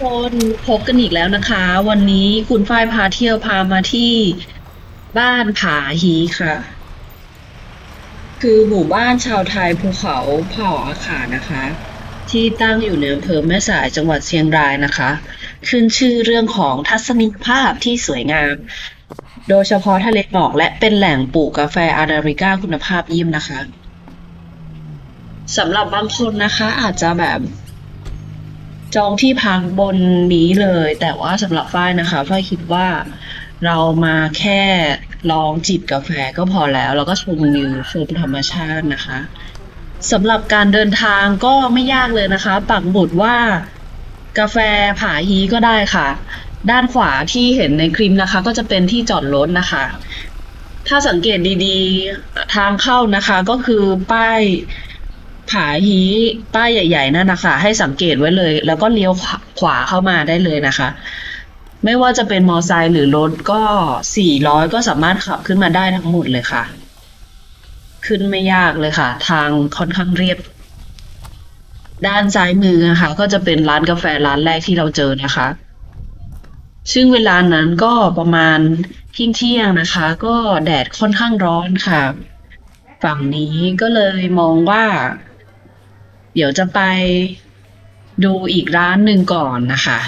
คนพบกันอีกแล้วนะคะ วันนี้คุณฝ้ายพาเที่ยวพามาที่บ้านผาฮีค่ะ คือหมู่บ้านชาวไทยภูเขาเผ่าอาขานะคะ ที่ตั้งอยู่ในอำเภอแม่สายจังหวัดเชียงรายนะคะ ขึ้นชื่อเรื่องของทัศนียภาพที่สวยงาม โดยเฉพาะทะเลหมอกและเป็นแหล่งปลูกกาแฟอาราบิก้าคุณภาพเยี่ยมนะคะสำหรับบางคนนะคะอาจจะแบบ จองที่พักบนนี้เลย แต่ว่าสำหรับฝ้ายนะคะฝ้ายคิดว่าเรามาแค่ลองจิบกาแฟก็พอแล้ว แล้วก็ชมวิวชมธรรมชาตินะคะสำหรับการเดินทางก็ไม่ยากเลยนะคะ ปักหมุดว่ากาแฟผาฮีก็ได้ค่ะ ด้านขวาที่เห็นในคลิปนะคะ ก็จะเป็นที่จอดรถนะคะ ถ้าสังเกตดีๆทางเข้านะคะก็คือป้าย ผาฮีป้ายใหญ่ ๆ นั่นนะคะ ให้สังเกตไว้เลย แล้วก็เลี้ยวขวาเข้ามาได้เลยนะคะ ไม่ว่าจะเป็นมอไซค์หรือรถก็สี่ร้อยก็สามารถขับขึ้นมาได้ทั้งหมดเลยค่ะ ขึ้นไม่ยากเลยค่ะ ทางค่อนข้างเรียบ ด้านซ้ายมือนะคะก็จะเป็นร้านกาแฟร้านแรกที่เราเจอนะคะ ซึ่งเวลานั้นก็ประมาณเที่ยงเที่ยงนะคะ ก็แดดค่อนข้างร้อนค่ะ ฝั่งนี้ก็เลยมองว่า เดี๋ยวจะไปดูอีกร้านหนึ่งก่อนนะคะ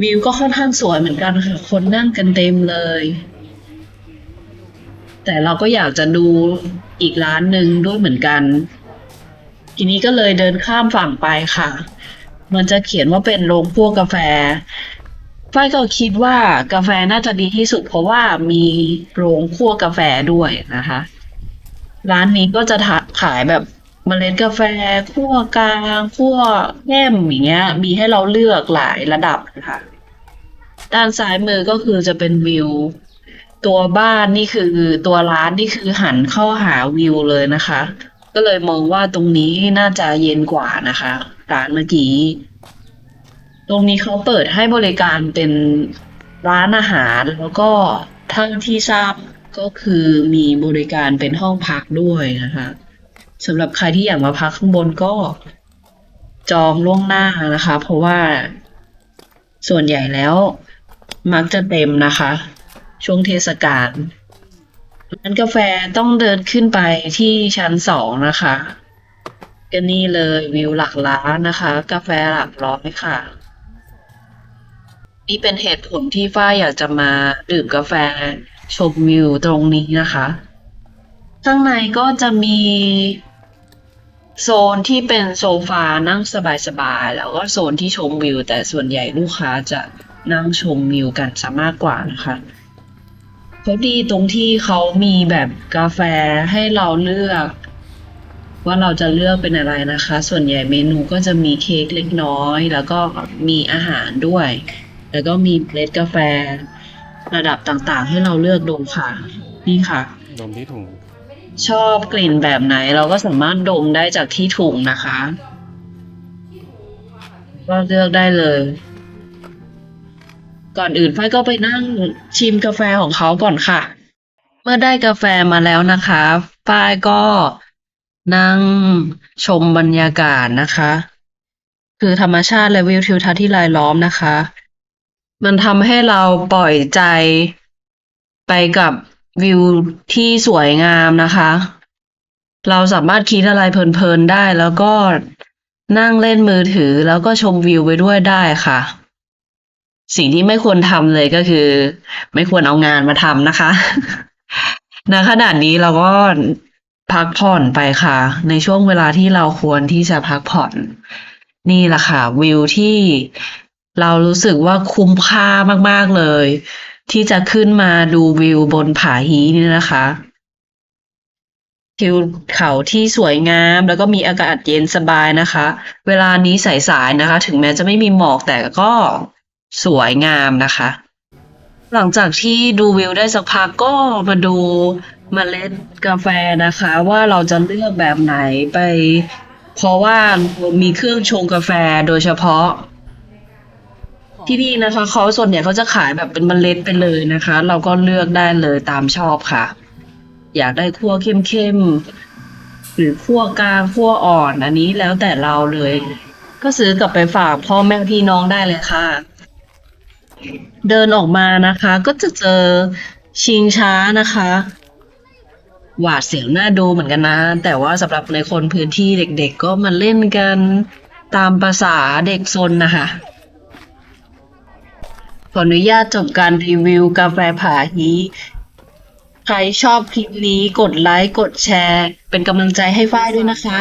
วิวก็ค่อนข้างสวยเหมือนกันค่ะ คนนั่งกันเต็มเลย แต่เราก็อยากจะดูอีกร้านหนึ่งด้วยเหมือนกัน ทีนี้ก็เลยเดินข้ามฝั่งไปค่ะ มันจะเขียนว่าเป็นโรงพวกกาแฟฝ้ายก็คิดว่ากาแฟน่าจะดีที่สุดเพราะว่ามีโรงคั่วกาแฟด้วยนะคะ ร้านนี้ก็จะขายแบบเมล็ดกาแฟคั่วกลางคั่วเข้มอย่างเงี้ย มีให้เราเลือกหลายระดับนะคะด้านซ้ายมือก็คือจะเป็นวิว ตัวบ้านนี่คือตัวร้านนี่คือหันเข้าหาวิวเลยนะคะ ก็เลยมองว่าตรงนี้น่าจะเย็นกว่านะคะร้านเมื่อกี้ ตรงนี้เขาเปิดให้บริการเป็นร้านอาหารแล้วก็เท่าที่ทราบ ก็คือมีบริการเป็นห้องพักด้วยนะคะสำหรับใครที่อยากมาพักข้างบนก็จองล่วงหน้านะคะ เพราะว่าส่วนใหญ่แล้วมักจะเต็มนะคะ ช่วงเทศกาลร้านกาแฟต้องเดินขึ้นไปที่ชั้นสองนะคะก็นี่เลยวิวหลักล้านนะคะ กาแฟหลักร้อยค่ะ นี่เป็นเหตุผลที่ฝ้ายอยากจะมาดื่มกาแฟ ชมวิวตรงนี้นะคะ ข้างในก็จะมีโซนที่เป็นโซฟานั่งสบายๆ แล้วก็โซนที่ชมวิว แต่ส่วนใหญ่ลูกค้าจะนั่งชมวิวกันซะมากกว่านะคะเขาดีตรงที่เขามีแบบกาแฟให้เราเลือก ว่าเราจะเลือกเป็นอะไรนะคะ ส่วนใหญ่เมนูก็จะมีเค้กเล็กน้อย แล้วก็มีอาหารด้วย แล้วก็มีเมล็ดกาแฟ ระดับต่างๆ ให้เราเลือกดูค่ะ นี่ค่ะ ดมที่ถุง ชอบกลิ่นแบบไหนเราก็สามารถดมได้จากที่ถุงนะคะ ก็เลือกได้เลย ก่อนอื่นฝ้ายก็ไปนั่งชิมกาแฟของเขาก่อนค่ะ เมื่อได้กาแฟมาแล้วนะคะฝ้ายก็นั่งชมบรรยากาศนะคะ คือธรรมชาติและวิวทิวทัศน์ที่รายล้อมนะคะ มันทำให้เราปล่อยใจไปกับวิวที่สวยงามนะคะ เราสามารถคิดอะไรเพลินๆได้แล้วก็นั่งเล่นมือถือแล้วก็ชมวิวไปด้วยได้ค่ะ สิ่งที่ไม่ควรทำเลยก็คือ ไม่ควรเอางานมาทำนะคะณขณะนี้เราก็พักผ่อนไปค่ะ ในช่วงเวลาที่เราควรที่จะพักผ่อน นี่แหละค่ะ วิวที่ เรารู้สึกว่าคุ้มค่ามากๆเลย ที่จะขึ้นมาดูวิวบนผาฮีนี่นะคะทิวเขาที่สวยงามแล้วก็มีอากาศเย็นสบายนะคะ เวลานี้สายๆนะคะ ถึงแม้จะไม่มีหมอกแต่ก็สวยงามนะคะ หลังจากที่ดูวิวได้สักพักก็มาดูมเมล็ดกาแฟนะคะ ว่าเราจะเลือกแบบไหนไป เพราะว่ามีเครื่องชงกาแฟโดยเฉพาะ ที่นี่นะคะเขาส่วนใหญ่เขาจะขายแบบเป็นเมล็ดไปเลยนะคะ เราก็เลือกได้เลยตามชอบค่ะ อยากได้คั่วเข้มๆหรือคั่วกลางคั่วอ่อนอันนี้แล้วแต่เราเลย ก็ซื้อกลับไปฝากพ่อแม่พี่น้องได้เลยค่ะ เดินออกมานะคะ ก็จะเจอชิงช้านะคะ หวาดเสียวน่าดูเหมือนกันนะ แต่ว่าสำหรับในคนพื้นที่เด็กๆก็มาเล่นกันตามภาษาเด็กซนนะคะ ออนุญาตจบการรีวิวกาแฟผาฮีใครชอบคลิปนี้กดไลค์ กดแชร์ เป็นกำลังใจให้ฝ้ายด้วยนะคะ